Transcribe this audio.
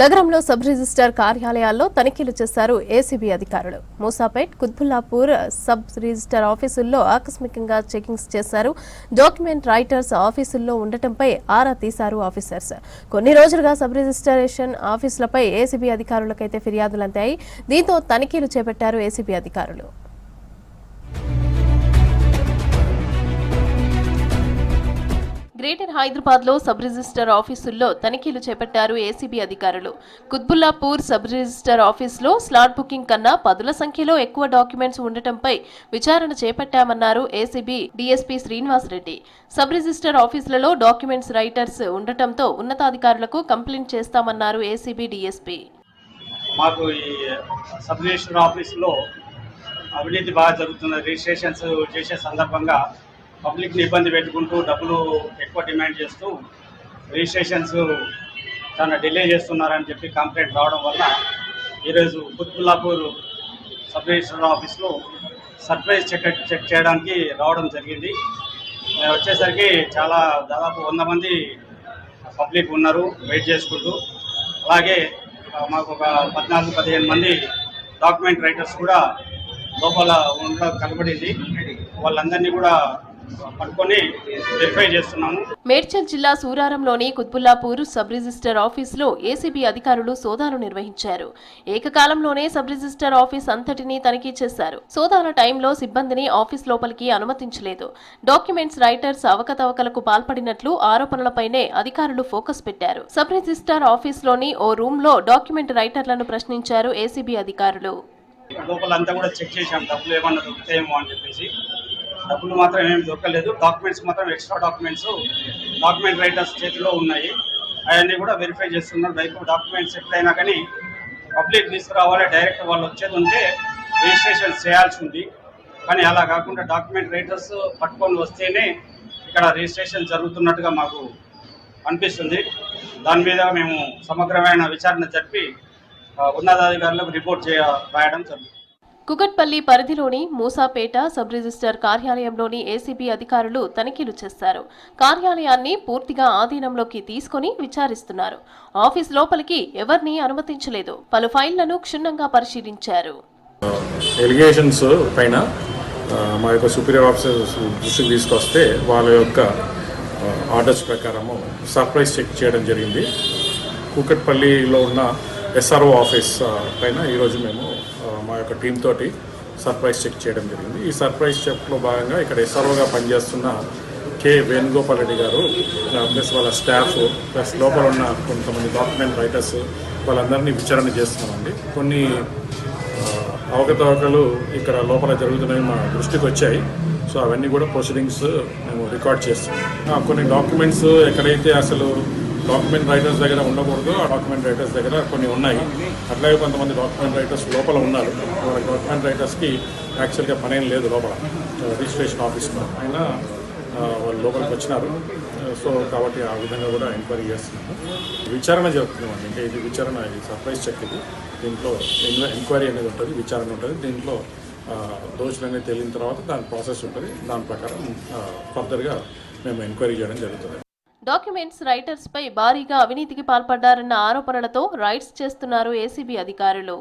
నగరంలో sub registrar కార్యాలయాల్లో తనిఖీలు చేశారు ఏసీబీ అధికారులు. మూసాపేట్ కుత్బుల్లాపూర్ సబ్ రిజిస్టార్ ఆఫీసుల్లో ఆకస్మికంగా చెకింగ్స్ చేశారు. డాక్యుమెంట్ రైటర్స్ ఆఫీసుల్లో ఉండటంపై ఆరా తీశారు ఆఫీసర్స్. కొన్ని రోజులుగా సబ్ రిజిస్ట్రేషన్ ఆఫీసులపై ఏసీబీ అధికారులకైతే ఫిర్యాదులు అందాయి దీంతో తనిఖీలు చేపట్టారు ఏసీబీ అధికారులు. గ్రేటర్ హైదరాబాద్లో సబ్ రిజిస్టర్ ఆఫీసుల్లో తనిఖీలు చేపట్టారు ఏసీబీ అధికారులు. కుత్బుల్లాపూర్ సబ్ రిజిస్టర్ ఆఫీసులో స్లాట్ బుకింగ్ కన్నా పదుల సంఖ్యలో ఎక్కువ డాక్యుమెంట్స్ ఉండటంపై విచారణ చేపట్టామన్నారు ACB DSP Srinivasreddy. Sub register ఆఫీసులలో documents writers ఉండటంతో ఉన్నతాధికారులకు కంప్లైంట్ చేస్తామన్నారు ఏసీబీ డీఎస్పీ. మాకు ఈ సబ్ రిజిస్టర్ ఆఫీసులో అవినీతి బాగా జరుగుతున్న రిజిస్ట్రేషన్స్ చేసే సందర్భంగా పబ్లిక్ని ఇబ్బంది పెట్టుకుంటూ డబ్బులు ఎక్కువ డిమాండ్ చేస్తూ రిజిస్ట్రేషన్స్ చాలా డిలే చేస్తున్నారని చెప్పి కంప్లైంట్ రావడం వల్ల ఈరోజు కుత్బుల్లాపూర్ సబ్ రిజిస్టర్ ఆఫీస్లో సర్ప్రైజ్ చెక్ చెక్ చేయడానికి రావడం జరిగింది. వచ్చేసరికి చాలా దాదాపు వంద మంది పబ్లిక్ ఉన్నారు వెయిట్ చేసుకుంటూ. అలాగే మాకు ఒక పద్నాలుగు పదిహేను మంది డాక్యుమెంట్ రైటర్స్ కూడా లోపల ఉండడం కనబడింది. వాళ్ళందరినీ కూడా మేడ్చల్ జిల్లా సూరారంలోని కుత్బుల్లాపూర్ సబ్ రిజిస్టర్ ఆఫీసులో ఏసీబీ అధికారులు సోదాలు నిర్వహించారు. ఏకకాలంలోనే సబ్ రిజిస్టర్ ఆఫీస్ అంతటినీ తనిఖీ చేశారు. సోదాల టైంలో సిబ్బందిని ఆఫీస్ లోపలికి అనుమతించలేదు. డాక్యుమెంట్స్ రైటర్స్ అవకతవకలకు పాల్పడినట్లు ఆరోపణలపైనే అధికారులు ఫోకస్ పెట్టారు. సబ్ రిజిస్టార్ ఆఫీస్లోని ఓ రూమ్లో డాక్యుమెంట్ రైటర్లను ప్రశ్నించారు ఏసీబీ అధికారులు. లోపల అంతా కూడా చెక్ చేశాం. డబ్బులు ఏమన్నా దొరుకుతాయేమో అని చెప్పేసి డబ్బులు మాత్రం ఏమి దొరకలేదు. డాక్యుమెంట్స్ మాత్రం ఎక్స్ట్రా డాక్యుమెంట్స్ డాక్యుమెంట్ రైటర్స్ చేతిలో ఉన్నాయి. అవన్నీ కూడా వెరిఫై చేస్తున్నారు. బైక్ డాక్యుమెంట్స్ ఎప్పుడైనా కానీ పబ్లిక్ తీసుకురావాలి డైరెక్ట్ వాళ్ళు వచ్చేది ఉంటే రిజిస్ట్రేషన్ చేయాల్సి ఉంది. కానీ అలా కాకుండా డాక్యుమెంట్ రైటర్స్ పట్టుకొని వస్తేనే ఇక్కడ రిజిస్ట్రేషన్ జరుగుతున్నట్టుగా మాకు అనిపిస్తుంది. దాని మీద మేము సమగ్రమైన విచారణ జరిపి ఉన్నతాధికారులకు రిపోర్ట్ చేయ రాయడం జరుగుతుంది. కుకట్పల్లి పరిధిలోని మూసాపేట సబ్ రిజిస్టర్ కార్యాలయంలోని ఏసీబీ అధికారులు తనిఖీలు చేశారు. కార్యాలయాన్ని పూర్తిగా ఆధీనంలోకి తీసుకొని విచారిస్తున్నారు. ఆఫీస్ లోపలికి ఎవరిని అనుమతించలేదు. పలు ఫైళ్ళను క్షుణ్ణంగా పరిశీలించారు. ఎలిగేషన్స్ పైన మా యొక్క సుపీరియర్ ఆఫీసర్స్ దృష్టికి తీసుకొస్తే వాళ్ళ యొక్క ఆర్డర్స్ ప్రకారము సర్ప్రైజ్ చెక్ చేయడం జరిగింది. కూకట్పల్లిలో ఉన్న ఎస్ఆర్ఓ ఆఫీస్ పైన ఈరోజు మేము మా యొక్క టీమ్ తోటి సర్ప్రైజ్ చెక్ చేయడం జరిగింది. ఈ సర్ప్రైజ్ చెక్లో భాగంగా ఇక్కడ ఎస్ఆర్ఓగా పనిచేస్తున్న కె వేణుగోపాల్ రెడ్డి గారు ప్లస్ వాళ్ళ స్టాఫ్ ప్లస్ లోపల ఉన్న కొంతమంది డాక్యుమెంట్ రైటర్స్ వాళ్ళందరినీ విచారణ చేస్తున్నామండి. కొన్ని అవకతవకలు ఇక్కడ లోపల జరుగుతున్నాయి మా దృష్టికి వచ్చాయి. సో అవన్నీ కూడా ప్రొసీడింగ్స్ మేము రికార్డ్ చేస్తున్నాం. కొన్ని డాక్యుమెంట్స్ ఎక్కడైతే అసలు డాక్యుమెంట్ రైటర్స్ దగ్గర ఉండకూడదు. ఆ డాక్యుమెంట్ రైటర్స్ దగ్గర కొన్ని ఉన్నాయి. అట్లాగే కొంతమంది డాక్యుమెంట్ రైటర్స్ లోపల ఉన్నారు. వాళ్ళ డాక్యుమెంట్ రైటర్స్కి యాక్చువల్గా పనేం లేదు లోపల. రిజిస్ట్రేషన్ ఆఫీస్లో అయినా వాళ్ళు లోపలికి వచ్చినారు. సో కాబట్టి ఆ విధంగా కూడా ఎంక్వైరీ చేస్తున్నాము. విచారణ జరుపుతున్నామండి. ఇంకా ఇది విచారణ ఇది సర్ప్రైజ్ చెక్ ఇది. దీంట్లో ఎంక్వైరీ అనేది ఉంటుంది విచారణ ఉంటుంది. దీంట్లో ఆ, తేలిన తర్వాత దాని ప్రాసెస్ ఉంటుంది. దాని ప్రకారం ఫర్దర్గా మేము ఎంక్వైరీ చేయడం జరుగుతుంది. డాక్యుమెంట్స్ రైటర్స్ పై భారీగా అవినీతికి పాల్పడ్డారన్న ఆరోపణలతో రైడ్స్ చేస్తున్నారు ఏసీబీ అధికారులు.